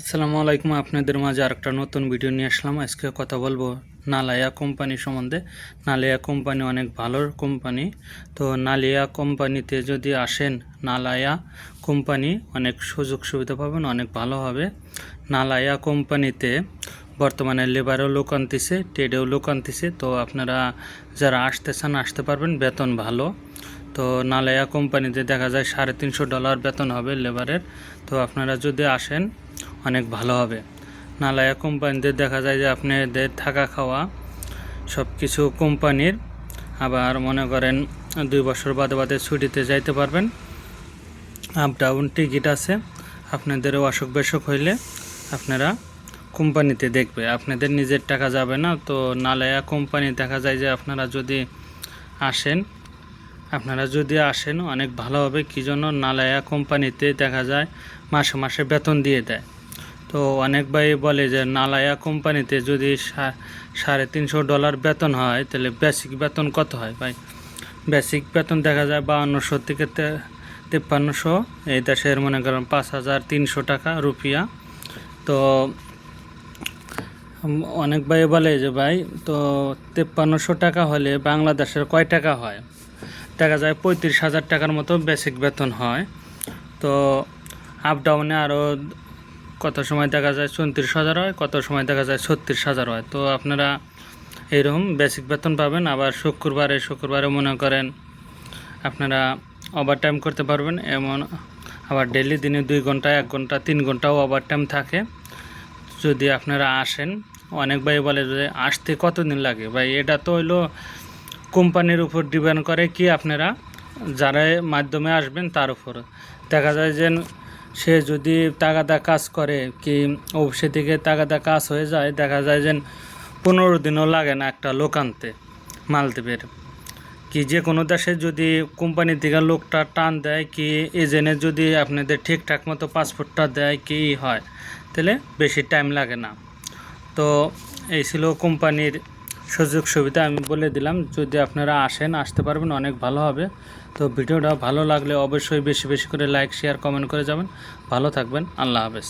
আসসালামু আলাইকুম, আপনাদের মাঝে আরেকটা নতুন ভিডিও নিয়ে আসলাম। আজকে কথা বলব নালায়া কোম্পানি সম্বন্ধে। নালিয়া কোম্পানি অনেক ভালো কোম্পানি। তো নালিয়া কোম্পানিতে যদি আসেন, নালায়া কোম্পানি অনেক সুযোগ সুবিধা পাবেন, অনেক ভালো হবে। নালায়া কোম্পানিতে বর্তমানে লেবারও লোক আনতেছে, ট্রেডেও লোক আনতেছে। তো আপনারা যারা আসতে চান, আসতে পারবেন, বেতন ভালো। তো নালায়া কোম্পানিতে দেখা যায় সাড়ে তিনশো ডলার বেতন হবে লেবারের। তো আপনারা যদি আসেন অনেক ভালো হবে। নালায়া কোম্পানিতে দেখা যায় যে আপনাদের থাকা খাওয়া সব কিছু কোম্পানির। আবার মনে করেন দুই বছর বাদে বাদে ছুটিতে যাইতে পারবেন। আপ ডাউন টিকিট আছে। আপনাদের অসুখ বেসুখ হইলে আপনারা কোম্পানিতে দেখবে। আপনাদের নিজের টাকা যাবে না। তো নালায়া কোম্পানি দেখা যায় যে আপনারা যদি আসেন, আপনারা যদি আসেন, অনেক ভালো হবে। কী জন্য? নালায়া কোম্পানিতে দেখা যায় মাসে মাসে বেতন দিয়ে দেয়। তো অনেক ভাই বলে যে নালায়া কোম্পানিতে যদি সাড়ে তিনশো ডলার বেতন হয়, তাহলে বেসিক বেতন কত হয় ভাই? বেসিক বেতন দেখা যায় বাউন্নশো থেকে তিপ্পান্নশো। এই দেশের মনে করেন পাঁচ হাজার তিনশো টাকা রুপিয়া। তো অনেক ভাই বলে যে ভাই, তো তিপ্পান্নশো টাকা হলে বাংলাদেশের কয় টাকা হয়? দেখা যায় পঁয়ত্রিশ হাজার টাকার মতো বেসিক বেতন হয়। তো আপ ডাউনে আরও কত সময় দেখা যায় চৌত্রিশ হাজার হয়, কত সময় দেখা যায় ছত্রিশ হাজার হয়? তো আপনারা এরকম বেসিক বেতন পাবেন, আবার শুক্রবারে শুক্রবারে মনে করেন আপনারা ওভার টাইম করতে পারবেন, এমন আবার ডেলি দিনে দুই ঘণ্টা, এক ঘণ্টা, তিন ঘন্টাও ওভার টাইম থাকে। যদি আপনারা আসেন, অনেক ভাই বলে যে আসতে কতদিন লাগে? ভাই, এটা তো হইল কোম্পানির উপর ডিপেন্ড করে কি আপনারা যারা মাধ্যমে আসবেন তার উপর। দেখা যায় যে সে যদি তাগাদা কাজ করে কি অফিসে থেকে তাগাদা কাজ হয়ে যায়, দেখা যায় যে পনেরো দিনও লাগে না একটা লোক আনতে মালদ্বীপের। কি যে কোনো দেশে যদি কোম্পানি থেকে লোকটা টান দেয়, কি এজেন্টের যদি আপনাদের ঠিকঠাক মতো পাসপোর্টটা দেয়, কি হয়, তাহলে বেশি টাইম লাগে না। তো এই ছিল কোম্পানির সুযোগ সুবিধা আমি বলে দিলাম, যদি আপনারা আসেন, আসতে পারবেন, অনেক ভালো হবে। তো ভিডিওটা ভালো লাগলে অবশ্যই বেশি বেশি করে লাইক শেয়ার কমেন্ট করে যাবেন। ভালো থাকবেন, আল্লাহ হাফেজ।